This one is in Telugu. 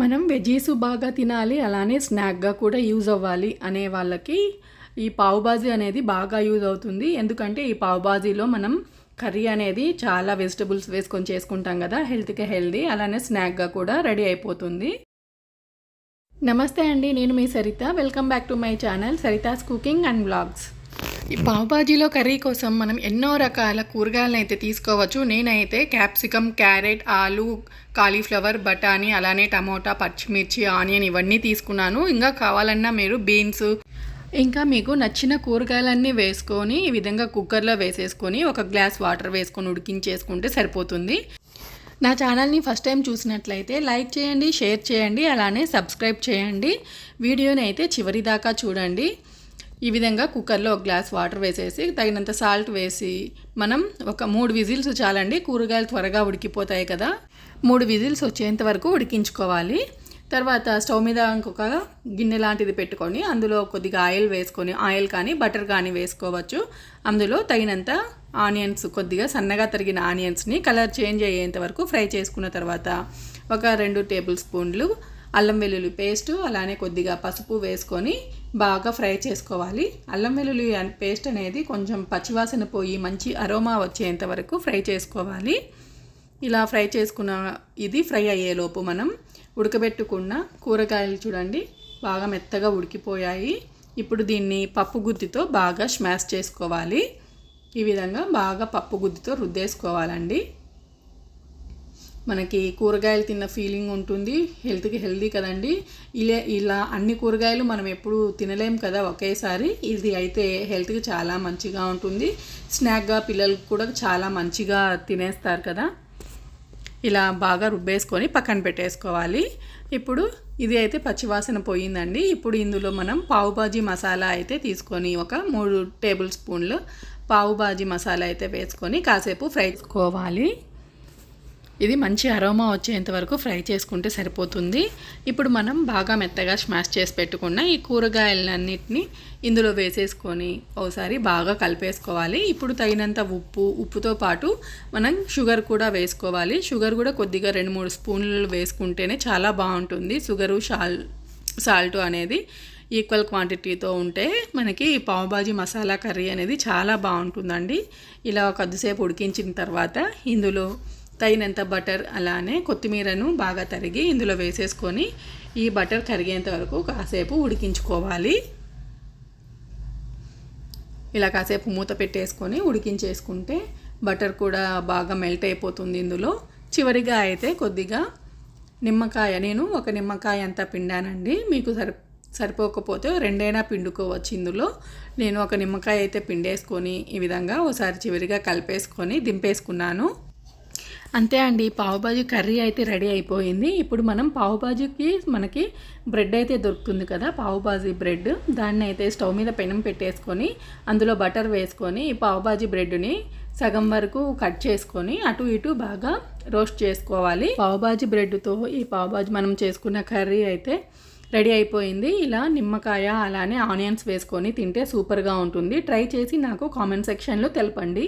మనం వెజీస్ బాగా తినాలి అలానే స్నాక్గా కూడా యూజ్ అవ్వాలి అనే వాళ్ళకి ఈ పావుబాజీ అనేది బాగా యూజ్ అవుతుంది. ఎందుకంటే ఈ పావుబాజీలో మనం కర్రీ అనేది చాలా వెజిటబుల్స్ వేసుకొని చేసుకుంటాం కదా హెల్త్కి హెల్దీ అలానే స్నాక్గా కూడా రెడీ అయిపోతుంది. నమస్తే అండి నేను మీ Saritha. Welcome back to my channel Saritha's cooking and blogs ఈ పావుబాజీలో కర్రీ కోసం మనం ఎన్నో రకాల కూరగాయలను అయితే తీసుకోవచ్చు. నేనైతే క్యాప్సికమ్ క్యారెట్ ఆలు కాలీఫ్లవర్ బఠానీ అలానే టమోటా పచ్చిమిర్చి ఆనియన్ ఇవన్నీ తీసుకున్నాను. ఇంకా కావాలన్నా మీరు బీన్స్ ఇంకా మీకు నచ్చిన కూరగాయలన్నీ వేసుకొని ఈ విధంగా కుక్కర్లో వేసేసుకొని ఒక గ్లాస్ వాటర్ వేసుకొని ఉడికించేసుకుంటే సరిపోతుంది. నా ఛానల్ని ఫస్ట్ టైం చూసినట్లయితే లైక్ చేయండి షేర్ చేయండి అలానే సబ్స్క్రైబ్ చేయండి. వీడియోని అయితే చివరి దాకా చూడండి. ఈ విధంగా కుక్కర్లో ఒక గ్లాస్ వాటర్ వేసేసి తగినంత సాల్ట్ వేసి మనం ఒక మూడు విజిల్స్ చాలండి. కూరగాయలు త్వరగా ఉడికిపోతాయి కదా. మూడు విజిల్స్ వచ్చేంత వరకు ఉడికించుకోవాలి. తర్వాత స్టవ్ మీద ఇంకొక గిన్నె లాంటిది పెట్టుకొని అందులో కొద్దిగా ఆయిల్ వేసుకొని ఆయిల్ కానీ బటర్ కానీ వేసుకోవచ్చు. అందులో తగినంత ఆనియన్స్ కొద్దిగా సన్నగా తరిగిన ఆనియన్స్ని కలర్ చేంజ్ అయ్యేంత వరకు ఫ్రై చేసుకున్న తర్వాత ఒక రెండు టేబుల్ స్పూన్లు అల్లం వెల్లుల్లి పేస్ట్ అలానే కొద్దిగా పసుపు వేసుకొని బాగా ఫ్రై చేసుకోవాలి. అల్లం వెల్లుల్లి పేస్ట్ అనేది కొంచెం పచ్చివాసన పోయి మంచి అరోమా వచ్చేంత వరకు ఫ్రై చేసుకోవాలి. ఇలా ఫ్రై చేసుకున్న ఇది ఫ్రై అయ్యేలోపు మనం ఉడకబెట్టుకున్న కూరగాయలు చూడండి బాగా మెత్తగా ఉడికిపోయాయి. ఇప్పుడు దీన్ని పప్పు గుత్తితో బాగా స్మాష్ చేసుకోవాలి. ఈ విధంగా బాగా పప్పు గుత్తితో రుద్దేసుకోవాలండి. మనకి కూరగాయలు తిన్న ఫీలింగ్ ఉంటుంది. హెల్త్కి హెల్దీ కదండి. ఇలా ఇలా అన్ని కూరగాయలు మనం ఎప్పుడు తినలేం కదా ఒకేసారి. ఇది అయితే హెల్త్కి చాలా మంచిగా ఉంటుంది. స్నాక్గా పిల్లలకు కూడా చాలా మంచిగా తినేస్తారు కదా. ఇలా బాగా రుబ్బేసుకొని పక్కన పెట్టేసుకోవాలి. ఇప్పుడు ఇది అయితే పచ్చివాసన పోయిందండి. ఇప్పుడు ఇందులో మనం పావుబాజీ మసాలా అయితే తీసుకొని ఒక మూడు టేబుల్ స్పూన్లు పావుబాజీ మసాలా అయితే వేసుకొని కాసేపు ఫ్రై చేసుకోవాలి. ఇది మంచి అరోమా వచ్చేంత వరకు ఫ్రై చేసుకుంటే సరిపోతుంది. ఇప్పుడు మనం బాగా మెత్తగా స్మాష్ చేసి పెట్టుకున్న ఈ కూరగాయలన్నిటిని ఇందులో వేసేసుకొని ఒకసారి బాగా కలిపేసుకోవాలి. ఇప్పుడు తగినంత ఉప్పు ఉప్పుతో పాటు మనం షుగర్ కూడా వేసుకోవాలి. షుగర్ కూడా కొద్దిగా రెండు మూడు స్పూన్లు వేసుకుంటేనే చాలా బాగుంటుంది. షుగరు షాల్ సాల్ట్ అనేది ఈక్వల్ క్వాంటిటీతో ఉంటే మనకి పావుబాజీ మసాలా కర్రీ అనేది చాలా బాగుంటుందండి. ఇలా కొద్దిసేపు ఉడికించిన తర్వాత ఇందులో తగినంత బటర్ అలానే కొత్తిమీరను బాగా తరిగి ఇందులో వేసేసుకొని ఈ బటర్ కరిగేంత వరకు కాసేపు ఉడికించుకోవాలి. ఇలా కాసేపు మూత పెట్టేసుకొని ఉడికించేసుకుంటే బటర్ కూడా బాగా మెల్ట్ అయిపోతుంది ఇందులో. చివరిగా అయితే కొద్దిగా నిమ్మకాయ నేను ఒక నిమ్మకాయ అంతా పిండానండి. మీకు సరి సరిపోకపోతే రెండైనా పిండుకోవచ్చు ఇందులో. నేను ఒక నిమ్మకాయ అయితే పిండేసుకొని ఈ విధంగా ఒకసారి చివరిగా కలిపేసుకొని దింపేసుకున్నాను. అంతే అండి పావుబాజీ కర్రీ అయితే రెడీ అయిపోయింది. ఇప్పుడు మనం పావుబాజీకి మనకి బ్రెడ్ అయితే దొరుకుతుంది కదా పావుబాజీ బ్రెడ్. దాన్ని అయితే స్టవ్ మీద పెనం పెట్టేసుకొని అందులో బటర్ వేసుకొని ఈ పావుబాజీ బ్రెడ్ని సగం వరకు కట్ చేసుకొని అటు ఇటు బాగా రోస్ట్ చేసుకోవాలి. పావుబాజీ బ్రెడ్తో ఈ పావుబాజీ మనం చేసుకున్న కర్రీ అయితే రెడీ అయిపోయింది. ఇలా నిమ్మకాయ అలానే ఆనియన్స్ వేసుకొని తింటే సూపర్గా ఉంటుంది. ట్రై చేసి నాకు కామెంట్ సెక్షన్లో తెలపండి.